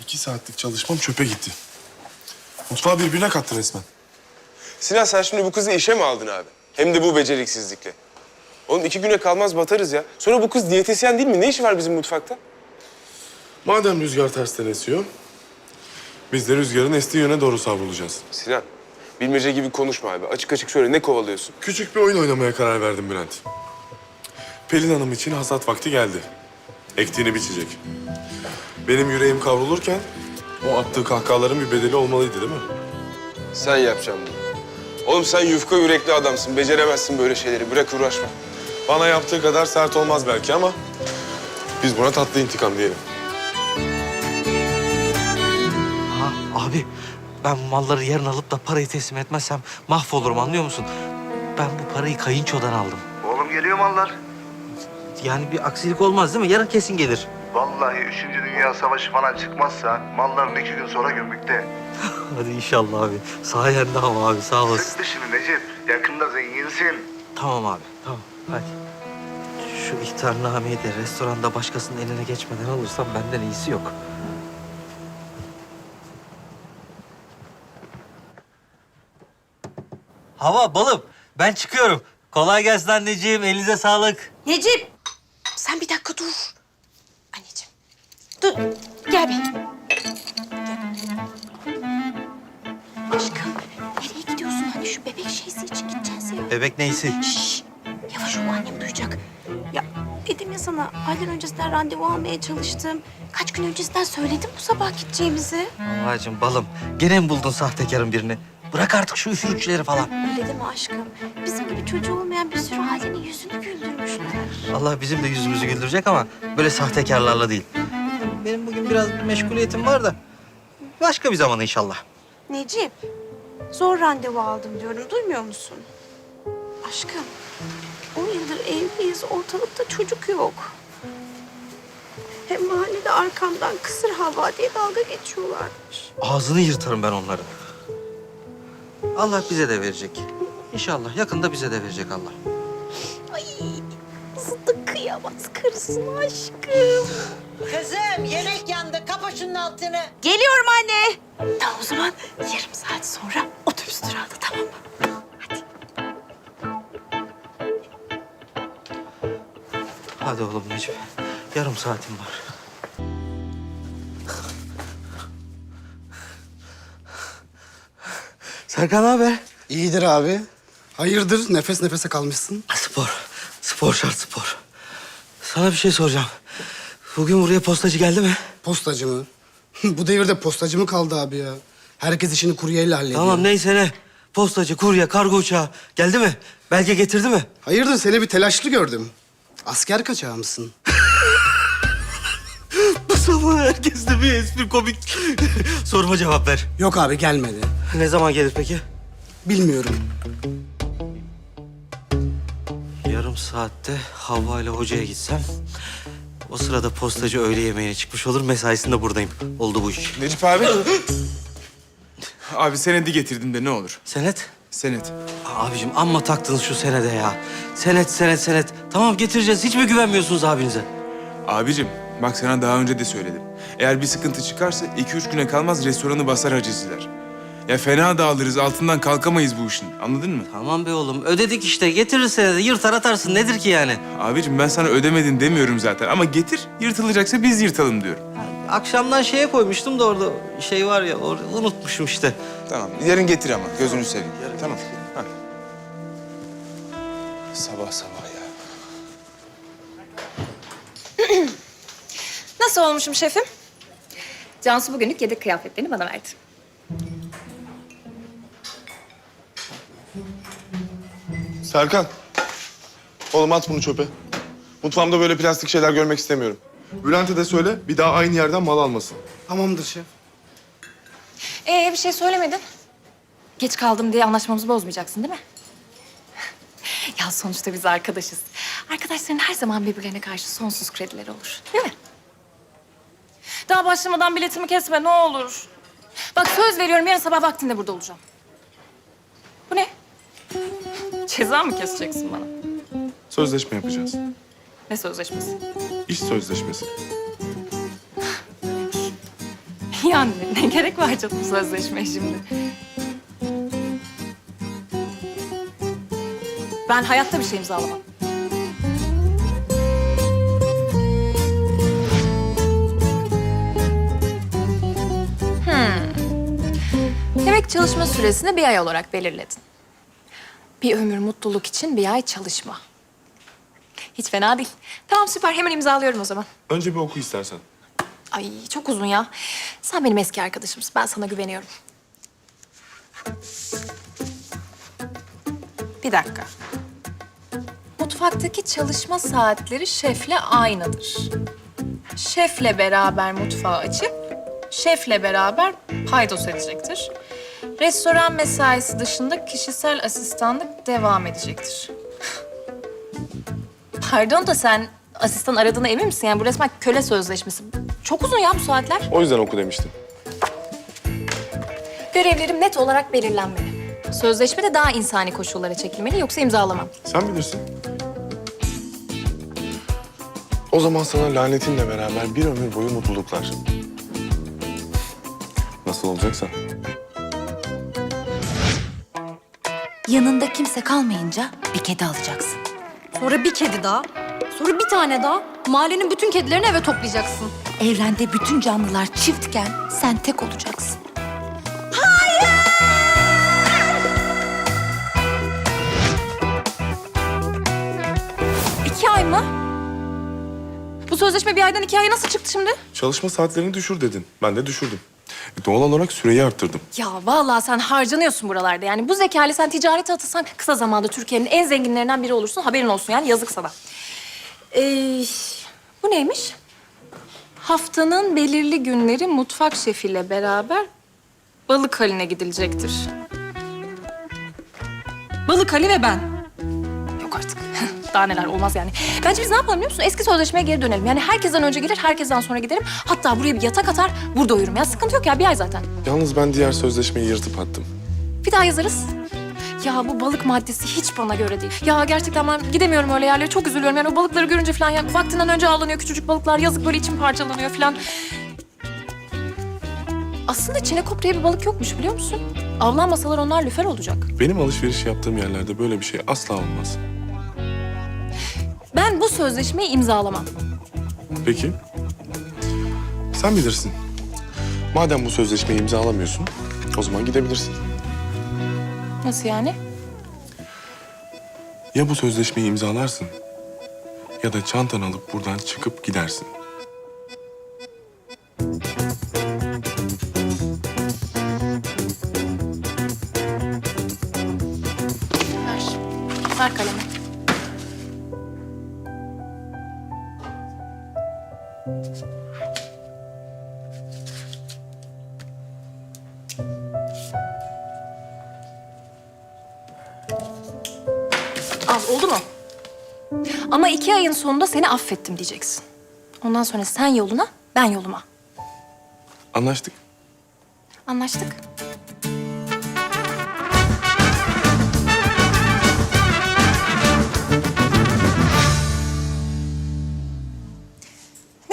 İki saatlik çalışmam çöpe gitti. Mutfağı birbirine kattı resmen. Sinan sen şimdi bu kızı işe mi aldın abi? Hem de bu beceriksizlikle. Oğlum iki güne kalmaz batarız ya. Sonra bu kız diyetisyen değil mi? Ne işi var bizim mutfakta? Madem rüzgar tersten esiyor, biz de rüzgarın estiği yöne doğru savrulacağız. Sinan, bilmece gibi konuşma abi. Açık açık söyle ne kovalıyorsun? Küçük bir oyun oynamaya karar verdim Bülent. Pelin Hanım için hasat vakti geldi. Ektiğini biçecek. Benim yüreğim kavrulurken o attığı kahkahaların bir bedeli olmalıydı değil mi? Sen yapacaksın bunu. Oğlum sen yufka yürekli adamsın. Beceremezsin böyle şeyleri. Bırak uğraşma. Bana yaptığı kadar sert olmaz belki ama biz buna tatlı intikam diyelim. Ha abi ben malları yarın alıp da parayı teslim etmezsem mahvolurum anlıyor musun? Ben bu parayı kayınçodan aldım. Oğlum geliyor mallar. Yani bir aksilik olmaz değil mi? Yarın kesin gelir. Vallahi 3. Dünya Savaşı falan çıkmazsa malların iki gün sonra gümrükte. Hadi inşallah abi. Sayende ama abi sağ olasın. Sık dişini Necip. Yakında zenginsin. Tamam abi tamam hadi. Şu ihtarnameyi de restoranda başkasının eline geçmeden alırsam benden iyisi yok. Hava balım ben çıkıyorum. Kolay gelsin anneciğim elinize sağlık. Necip, sen bir dakika dur. Dur. Gel bir. Aşkım, nereye gidiyorsun? Hani şu bebek şeysi için gideceğiz ya. Bebek neysi? Şşş, yavaş ol annem duyacak. Ya dedim ya sana, aylar öncesinden randevu almaya çalıştım. Kaç gün öncesinden söyledim bu sabah gideceğimizi. Allah'cığım balım gene mi buldun sahtekarın birini? Bırak artık şu üfürükçüleri falan. Öyle deme aşkım. Bizim gibi çocuğu olmayan bir sürü ailenin yüzünü güldürmüşler. Allah bizim de yüzümüzü güldürecek ama böyle sahtekarlarla değil. Benim bugün biraz bir meşguliyetim var da. Başka bir zaman inşallah. Necip, zor randevu aldım diyorum. Duymuyor musun? Aşkım, on yıldır evliyiz. Ortalıkta çocuk yok. Hem mahallede arkamdan kısır hava diye dalga geçiyorlarmış. Ağzını yırtarım ben onları. Allah bize de verecek. İnşallah yakında bize de verecek Allah. Ay, Sıddık kıyamaz karısına aşkım. Kızım yemek yandı. Kapa şunun altını. Geliyorum anne. Tamam o zaman yarım saat sonra otobüs durağında tamam mı? Hadi. Hadi oğlum Necip. Yarım saatim var. Serkan haber? İyidir abi. Hayırdır nefes nefese kalmışsın? Spor. Spor şart spor. Sana bir şey soracağım. Bugün buraya postacı geldi mi? Postacı mı? Bu devirde postacı mı kaldı abi ya? Herkes işini kuryeyle hallediyor. Tamam neyse ne. Postacı, kurye, kargo uçağı geldi mi? Belge getirdi mi? Hayırdır seni bir telaşlı gördüm. Asker kaçağı mısın? Bu sabah herkeste bir espri komik. Soruma cevap ver. Yok abi gelmedi. Ne zaman gelir peki? Bilmiyorum. Yarım saatte Havva ile hocaya gitsem... ...o sırada postacı öğle yemeğine çıkmış olur. Mesaisinde buradayım. Oldu bu iş. Necip abi. abi senedi getirdim de ne olur. Senet? Senet. Abicim amma taktınız şu senede ya. Senet, senet, senet. Tamam getireceğiz. Hiç mi güvenmiyorsunuz abinize? Abicim bak sana daha önce de söyledim. Eğer bir sıkıntı çıkarsa iki üç güne kalmaz restoranı basar hacizler. Ya fena dağılırız altından kalkamayız bu işin anladın mı? Tamam be oğlum. Ödedik işte. Getirir senede. Yırtar atarsın. Nedir ki yani? Abicim ben sana ödemedin demiyorum zaten ama getir yırtılacaksa biz yırtalım diyorum. Akşamdan şeye koymuştum da orada şey var ya. Orada unutmuşum işte. Tamam yarın getir ama gözünü seveyim. Tamam. Ha. Sabah sabah ya. Nasıl olmuşum şefim? Cansu bugünlük yedek kıyafetlerini bana verdi. Serkan. Oğlum at bunu çöpe. Mutfağımda böyle plastik şeyler görmek istemiyorum. Bülent'e de söyle bir daha aynı yerden mal almasın. Tamamdır şef. Ee bir şey söylemedin. Geç kaldım diye anlaşmamızı bozmayacaksın değil mi? ya sonuçta biz arkadaşız. Arkadaşların her zaman birbirlerine karşı sonsuz kredileri olur. Değil mi? Daha başlamadan biletimi kesme ne olur. Bak söz veriyorum yarın sabah vaktinde burada olacağım. Bu ne? Ceza mı keseceksin bana? Sözleşme yapacağız. Ne sözleşmesi? İş sözleşmesi. Yani ne gerek var canım sözleşmeye şimdi? Ben hayatta bir şey imzalamam. Hmm. Demek çalışma süresini bir ay olarak belirledin. Bir ömür mutluluk için bir ay çalışma. Hiç fena değil. Tamam süper hemen imzalıyorum o zaman. Önce bir oku istersen. Ay çok uzun ya. Sen benim eski arkadaşımsın. Ben sana güveniyorum. Bir dakika. Mutfaktaki çalışma saatleri şefle aynıdır. Şefle beraber mutfağı açıp şefle beraber paydos edecektir. Restoran mesaisi dışında kişisel asistanlık devam edecektir. Pardon da sen asistan aradığına emin misin? Yani bu resmen köle sözleşmesi. Çok uzun ya bu saatler. O yüzden oku demiştim. Görevlerim net olarak belirlenmeli. Sözleşme de daha insani koşullara çekilmeli yoksa imzalamam. Sen bilirsin. O zaman sana lanetinle beraber bir ömür boyu mutluluklar. Nasıl olacaksa. Yanında kimse kalmayınca bir kedi alacaksın. Sonra bir kedi daha. Sonra bir tane daha. Mahallenin bütün kedilerini eve toplayacaksın. Evrende bütün canlılar çiftken sen tek olacaksın. İki ay mı? Bu sözleşme bir aydan iki aya nasıl çıktı şimdi? Çalışma saatlerini düşür dedin. Ben de düşürdüm. E, Doğal olarak süreyi arttırdım. Ya vallahi sen harcanıyorsun buralarda. Yani bu zekayla sen ticarete atılsan kısa zamanda Türkiye'nin en zenginlerinden biri olursun. Haberin olsun yani yazık sana. Ee, bu neymiş? Haftanın belirli günleri mutfak şefiyle beraber balık haline gidilecektir. Balık hali ve ben. Yok artık. Daha neler olmaz yani. Bence biz ne yapalım biliyor musun? Eski sözleşmeye geri dönelim. Yani herkesten önce gelir, herkesten sonra giderim. Hatta buraya bir yatak atar, burada uyurum. Ya sıkıntı yok ya, bir ay zaten. Yalnız ben diğer sözleşmeyi yırtıp attım. Bir daha yazarız. Ya bu balık maddesi hiç bana göre değil. Ya gerçekten ben gidemiyorum öyle yerlere. Çok üzülüyorum. Yani o balıkları görünce falan ya vaktinden önce avlanıyor küçücük balıklar. Yazık böyle içim parçalanıyor falan. Aslında Çinekop diye bir balık yokmuş biliyor musun? Avlanmasalar onlar lüfer olacak. Benim alışveriş yaptığım yerlerde böyle bir şey asla olmaz. Ben bu sözleşmeyi imzalamam. Peki. Sen bilirsin. Madem bu sözleşmeyi imzalamıyorsun, o zaman gidebilirsin. Nasıl yani? Ya bu sözleşmeyi imzalarsın ya da çantanı alıp buradan çıkıp gidersin. Al oldu mu? Ama iki ayın sonunda seni affettim diyeceksin. Ondan sonra sen yoluna, ben yoluma. Anlaştık. Anlaştık.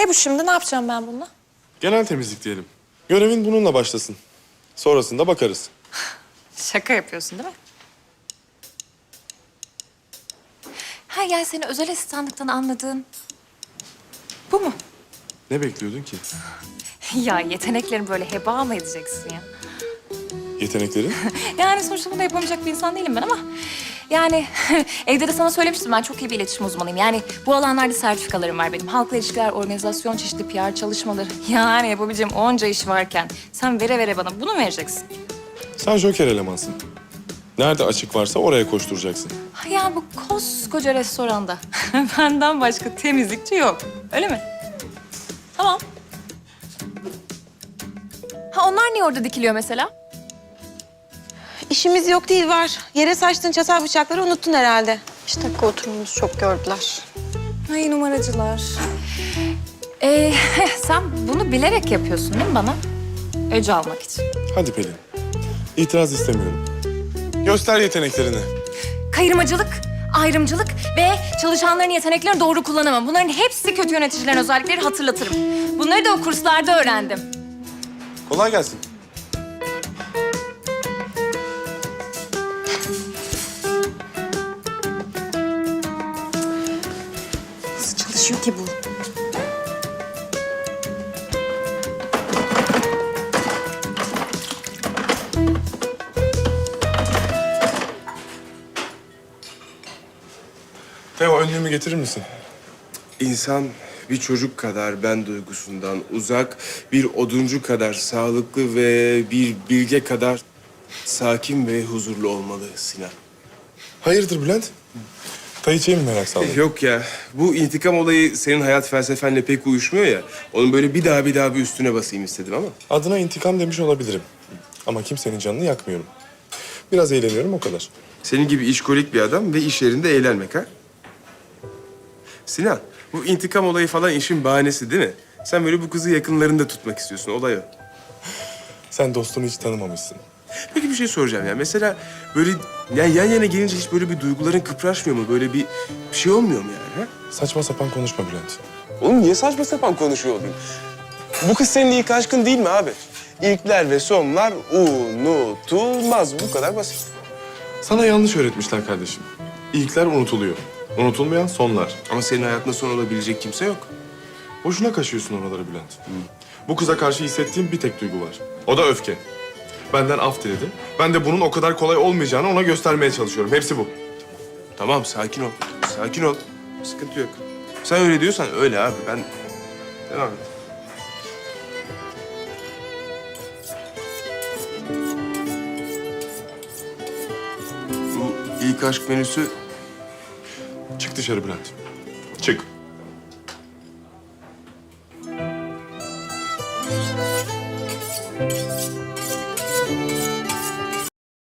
Ne bu şimdi? Ne yapacağım ben bununla? Genel temizlik diyelim. Görevin bununla başlasın. Sonrasında bakarız. Şaka yapıyorsun değil mi? Ha yani seni özel asistanlıktan anladığın bu mu? Ne bekliyordun ki? Ya yeteneklerimi böyle heba mı edeceksin ya? Yeteneklerin? Yani sonuçta bunu yapamayacak bir insan değilim ben ama... Yani evde de sana söylemiştim ben çok iyi bir iletişim uzmanıyım. Yani bu alanlarda sertifikalarım var benim. Halkla ilişkiler, organizasyon, çeşitli PR çalışmaları. Yani yapabileceğim onca iş varken sen vere vere bana bunu mu vereceksin? Sen joker elemansın. Nerede açık varsa oraya koşturacaksın. Ya bu koskoca restoranda benden başka temizlikçi yok. Öyle mi? Tamam. Ha onlar niye orada dikiliyor mesela? İşimiz yok değil var. Yere saçtın çatal bıçakları unuttun herhalde. İki dakika oturmamızı çok gördüler. Ay numaracılar. Ee, sen bunu bilerek yapıyorsun değil mi bana? Öcü almak için. Hadi Pelin. İtiraz istemiyorum. Göster yeteneklerini. Kayırmacılık, ayrımcılık ve çalışanların yeteneklerini doğru kullanamam. Bunların hepsi kötü yöneticilerin özellikleri hatırlatırım. Bunları da o kurslarda öğrendim. Kolay gelsin. Çalışıyor ki bu? Teo önlüğümü getirir misin? İnsan bir çocuk kadar ben duygusundan uzak, bir oduncu kadar sağlıklı ve bir bilge kadar sakin ve huzurlu olmalı Sinan. Hayırdır Bülent? Tayiçe'ye mi merak saldın? Yok ya, bu intikam olayı senin hayat felsefenle pek uyuşmuyor ya. Onun böyle bir daha bir daha bir üstüne basayım istedim ama. Adına intikam demiş olabilirim. Ama kimsenin canını yakmıyorum. Biraz eğleniyorum o kadar. Senin gibi işkolik bir adam ve iş yerinde eğlenmek ha? Sinan, bu intikam olayı falan işin bahanesi değil mi? Sen böyle bu kızı yakınlarında tutmak istiyorsun, olay o. Sen dostunu hiç tanımamışsın. Peki bir şey soracağım ya. Mesela böyle yani yan yana gelince hiç böyle bir duyguların kıpraşmıyor mu? Böyle bir, bir şey olmuyor mu yani? Ha? Saçma sapan konuşma Bülent. Oğlum niye saçma sapan konuşuyor oldun? Bu kız senin ilk aşkın değil mi abi? İlkler ve sonlar unutulmaz. Bu kadar basit. Sana yanlış öğretmişler kardeşim. İlkler unutuluyor. Unutulmayan sonlar. Ama senin hayatında son olabilecek kimse yok. Boşuna kaşıyorsun oraları Bülent. Bu kıza karşı hissettiğim bir tek duygu var. O da öfke. Benden af diledi. Ben de bunun o kadar kolay olmayacağını ona göstermeye çalışıyorum. Hepsi bu. Tamam sakin ol. Sakin ol. Sıkıntı yok. Sen öyle diyorsan öyle abi. Ben devam et. Bu ilk aşk menüsü Çık dışarı Bülent. Çık.